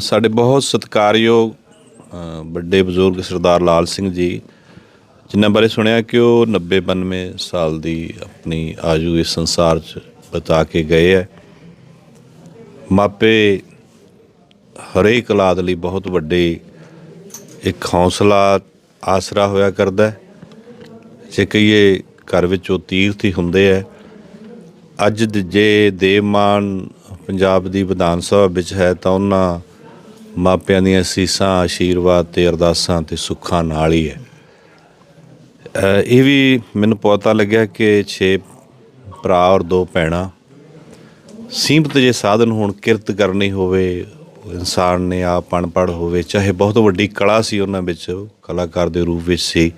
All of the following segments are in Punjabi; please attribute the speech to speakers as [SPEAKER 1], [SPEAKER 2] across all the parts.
[SPEAKER 1] ਸਾਡੇ ਬਹੁਤ ਸਤਿਕਾਰਯੋਗ ਵੱਡੇ ਬਜ਼ੁਰਗ ਸਰਦਾਰ ਲਾਲ ਸਿੰਘ ਜੀ, ਜਿਨ੍ਹਾਂ ਬਾਰੇ ਸੁਣਿਆ ਕਿ ਉਹ 90 92 ਸਾਲ ਦੀ ਆਪਣੀ ਆਜੂ ਇਸ ਸੰਸਾਰ 'ਚ ਬਤਾ ਕੇ ਗਏ ਹੈ। ਮਾਪੇ ਹਰੇਕ ਔਲਾਦ ਲਈ ਬਹੁਤ ਵੱਡੇ ਇੱਕ ਹੌਸਲਾ, ਆਸਰਾ ਹੋਇਆ ਕਰਦਾ ਜੇ ਕਹੀਏ ਘਰ ਵਿੱਚ ਉਹ ਤੀਰਥ ਹੀ ਹੁੰਦੇ ਹੈ। ਅੱਜ ਦ- ਜੇ ਦੇਵਮਾਨ ਪੰਜਾਬ ਦੀ ਵਿਧਾਨ ਸਭਾ ਵਿੱਚ ਹੈ ਤਾਂ ਉਹਨਾਂ ਮਾਪਿਆਂ ਦੀਆਂ ਸੀਸਾਂ ਆਸ਼ੀਰਵਾਦ ਤੇ ਅਰਦਾਸਾਂ ਤੇ ਸੁੱਖਾਂ ਨਾਲ ਹੀ ਹੈ। ਇਹ ਵੀ ਮੈਨੂੰ ਪਤਾ ਲੱਗਿਆ ਕਿ 6 ਭਰਾ ਔਰ ਦੋ ਭੈਣਾਂ ਸੀਮਤ ਜੇ ਸਾਧਨ ਹੋਣ, ਕਿਰਤ ਕਰਨੀ ਹੋਵੇ, ਇਨਸਾਨ ਨੇ ਆਪ ਅਨਪੜ੍ਹ ਹੋਵੇ, ਚਾਹੇ ਬਹੁਤ ਵੱਡੀ ਕਲਾ ਸੀ ਉਹਨਾਂ ਵਿੱਚ, ਕਲਾਕਾਰ ਦੇ ਰੂਪ ਵਿੱਚ ਸੀ।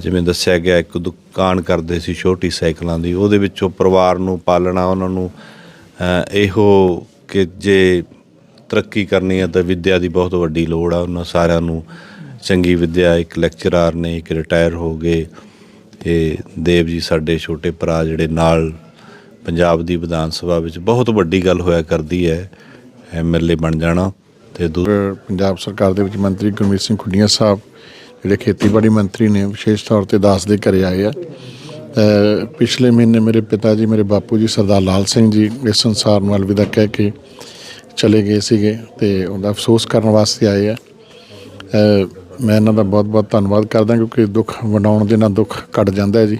[SPEAKER 1] ਜਿਵੇਂ ਦੱਸਿਆ ਗਿਆ, ਇੱਕ ਦੁਕਾਨ ਕਰਦੇ ਸੀ ਛੋਟੀ ਸਾਈਕਲਾਂ ਦੀ, ਉਹਦੇ ਵਿੱਚੋਂ ਪਰਿਵਾਰ ਨੂੰ ਪਾਲਣਾ, ਉਹਨਾਂ ਨੂੰ ਇਹੋ ਕਿ ਜੇ ਤਰੱਕੀ ਕਰਨੀ ਹੈ ਤਾਂ ਵਿੱਦਿਆ ਦੀ ਬਹੁਤ ਵੱਡੀ ਲੋੜ ਆ। ਉਹਨਾਂ ਸਾਰਿਆਂ ਨੂੰ ਚੰਗੀ ਵਿੱਦਿਆ, ਇੱਕ ਲੈਕਚਰਰ ਨੇ, ਇੱਕ ਰਿਟਾਇਰ ਹੋ ਗਏ। ਤੇ ਦੇਵ ਜੀ ਸਾਡੇ ਛੋਟੇ ਭਰਾ ਜਿਹੜੇ ਨਾਲ ਪੰਜਾਬ ਦੀ ਵਿਧਾਨ ਸਭਾ ਵਿੱਚ ਬਹੁਤ ਵੱਡੀ ਗੱਲ ਹੋਇਆ ਕਰਦੀ ਹੈ। ਐਮਐਲਏ ਬਣ ਜਾਣਾ ਤੇ ਦੂ
[SPEAKER 2] ਪੰਜਾਬ ਸਰਕਾਰ ਦੇ ਵਿੱਚ ਮੰਤਰੀ ਗੁਰਮੀਤ ਸਿੰਘ ਖੁੱਡੀਆਂ ਸਾਹਿਬ, ਜਿਹੜੇ ਖੇਤੀਬਾੜੀ ਮੰਤਰੀ ਨੇ, ਵਿਸ਼ੇਸ਼ ਤੌਰ ਤੇ ਦਾਸ ਦੇ ਘਰੇ ਆਏ ਆ। ਪਿਛਲੇ ਮਹੀਨੇ ਮੇਰੇ ਪਿਤਾ ਜੀ, ਮੇਰੇ ਬਾਪੂ ਜੀ, ਸਰਦਾਰ ਲਾਲ ਸਿੰਘ ਜੀ ਇਸ ਸੰਸਾਰ ਨੂੰ ਅਲਵਿਦਾ ਕਹਿ ਕੇ ਚਲੇ ਗਏ ਸੀਗੇ ਤੇ ਉਹਦਾ ਅਫਸੋਸ ਕਰਨ ਵਾਸਤੇ ਆਏ ਆ। ਮੈਂ ਇਹਨਾਂ ਦਾ ਬਹੁਤ-ਬਹੁਤ ਧੰਨਵਾਦ ਕਰਦਾ ਕਿਉਂਕਿ ਦੁੱਖ ਵੰਡਾਉਣ ਦੇ ਨਾਲ ਦੁੱਖ ਕੱਟ ਜਾਂਦਾ ਹੈ ਜੀ।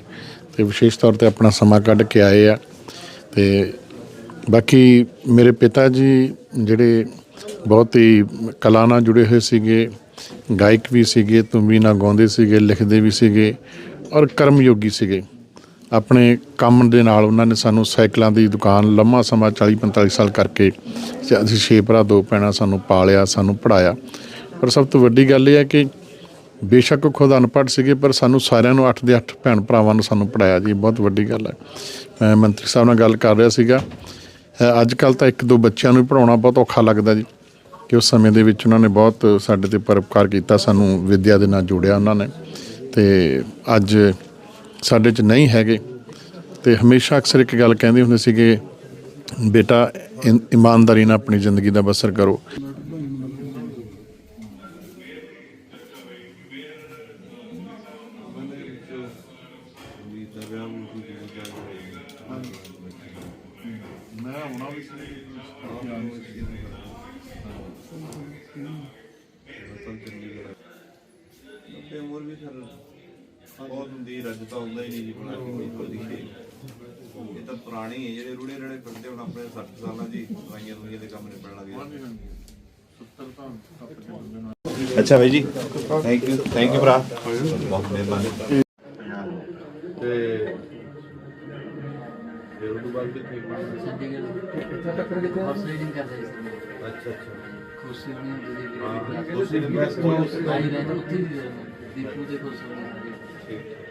[SPEAKER 2] ਤੇ ਵਿਸ਼ੇਸ਼ ਤੌਰ ਤੇ ਆਪਣਾ ਸਮਾਂ ਕੱਢ ਕੇ ਆਏ ਆ। ਤੇ ਬਾਕੀ ਮੇਰੇ ਪਿਤਾ ਜੀ ਜਿਹੜੇ ਬਹੁਤ ਹੀ ਕਲਾ ਨਾਲ ਜੁੜੇ ਹੋਏ ਸੀਗੇ, ਗਾਇਕ ਵੀ ਸੀਗੇ ਤੁੰਬੀ ਨਾਲ ਗਾਉਂਦੇ ਸੀਗੇ, ਲਿਖਦੇ ਵੀ ਸੀਗੇ ਔਰ ਕਰਮਯੋਗੀ ਸੀਗੇ। ਆਪਣੇ ਕੰਮ ਦੇ ਨਾਲ ਉਹਨਾਂ ਨੇ ਸਾਨੂੰ ਸਾਈਕਲਾਂ ਦੀ ਦੁਕਾਨ ਲੰਮਾ ਸਮਾਂ 40 45 ਸਾਲ ਕਰਕੇ ਅਸੀਂ ਛੇ ਭਰਾ, ਦੋ ਭੈਣਾਂ ਸਾਨੂੰ ਪਾਲਿਆ, ਸਾਨੂੰ ਪੜਾਇਆ ਪਰ ਸਭ ਤੋਂ ਵੱਡੀ ਗੱਲ ਇਹ ਹੈ ਕਿ ਬੇਸ਼ੱਕ ਖੁਦ ਅਨਪੜ੍ਹ ਸੀਗੇ, ਪਰ ਸਾਨੂੰ ਸਾਰਿਆਂ ਨੂੰ 8 ਦੇ 8 ਭੈਣ ਭਰਾਵਾਂ ਨੂੰ ਸਾਨੂੰ ਪੜਾਇਆ ਜੀ ਬਹੁਤ ਵੱਡੀ ਗੱਲ ਹੈ। ਮੈਂ ਮੰਤਰੀ ਸਾਹਿਬ ਨਾਲ ਗੱਲ ਕਰ ਰਿਹਾ ਸੀਗਾ। ਅੱਜ ਕੱਲ ਤਾਂ ਇੱਕ ਦੋ ਬੱਚਿਆਂ ਨੂੰ ਪੜਾਉਣਾ ਬਹੁਤ ਔਖਾ ਲੱਗਦਾ ਜੀ, ਕਿ ਉਸ ਸਮੇਂ ਦੇ ਵਿੱਚ ਉਹਨਾਂ ਨੇ ਬਹੁਤ ਸਾਡੇ ਤੇ ਪਰਉਪਕਾਰ ਕੀਤਾ, ਸਾਨੂੰ ਵਿਦਿਆ ਦੇ ਨਾਲ ਜੋੜਿਆ ਉਹਨਾਂ ਨੇ। ਤੇ ਅੱਜ ਸਾਡੇ 'ਚ ਨਹੀਂ ਹੈਗੇ। ਤੇ ਹਮੇਸ਼ਾ ਅਕਸਰ ਇੱਕ ਗੱਲ ਕਹਿੰਦੇ ਹੁੰਦੇ ਸੀਗੇ, ਬੇਟਾ ਇਮਾਨਦਾਰੀ ਨਾਲ ਆਪਣੀ ਜ਼ਿੰਦਗੀ ਦਾ ਬਸਰ ਕਰੋ।
[SPEAKER 1] ਤੇ ਉਮਰ ਵੀ ਫਿਰ ਬਹੁਤ ਹੁੰਦੀ ਰੱਜ ਤਾਂ ਹੁੰਦਾ ਹੀ ਨਹੀਂ ਜੀ ਬਣਾ ਕੇ ਕੋਈ ਕੋਈ ਇਹ ਤਾਂ ਪੁਰਾਣੀ ਹੈ ਜਿਹੜੇ ਰੂੜੇ ਰੜੇ ਫਿਰਦੇ ਹੁਣ ਆਪਣੇ 60 ਸਾਲਾਂ ਦੀ ਦਵਾਈਆਂ ਦੁਨੀਆਂ ਦੇ ਕੰਮ ਨਿਬੜਨ ਲੱਗ ਗਏ ਅੱਛਾ ਭਾਈ ਜੀ। ਥੈਂਕ ਯੂ ਥੈਂਕ ਯੂ ਭਰਾ। ਬਹੁਤ ਮਿਹਰਬਾਨੀ। ਤੇ ਫਿਰ ਉਹ ਤੋਂ ਬਾਅਦ ਕਿੱਥੇ
[SPEAKER 3] ਰੀਡਿੰਗ ਕਰਦੇ ਸੀ
[SPEAKER 1] ਅੱਛਾ ਅੱਛਾ।
[SPEAKER 3] ਖੁਸ਼ੀ ਹੋਣੀ ਹੁੰਦੀ ਸੀ
[SPEAKER 1] ਹਾਂ, ਤੁਸੀਂ
[SPEAKER 3] ਰਹਿੰਦੇ ਉੱਥੇ ਗਏ ਮੈਂ, ਦੀਪੂ ਦੇ ਕੋਲ Thank
[SPEAKER 1] you.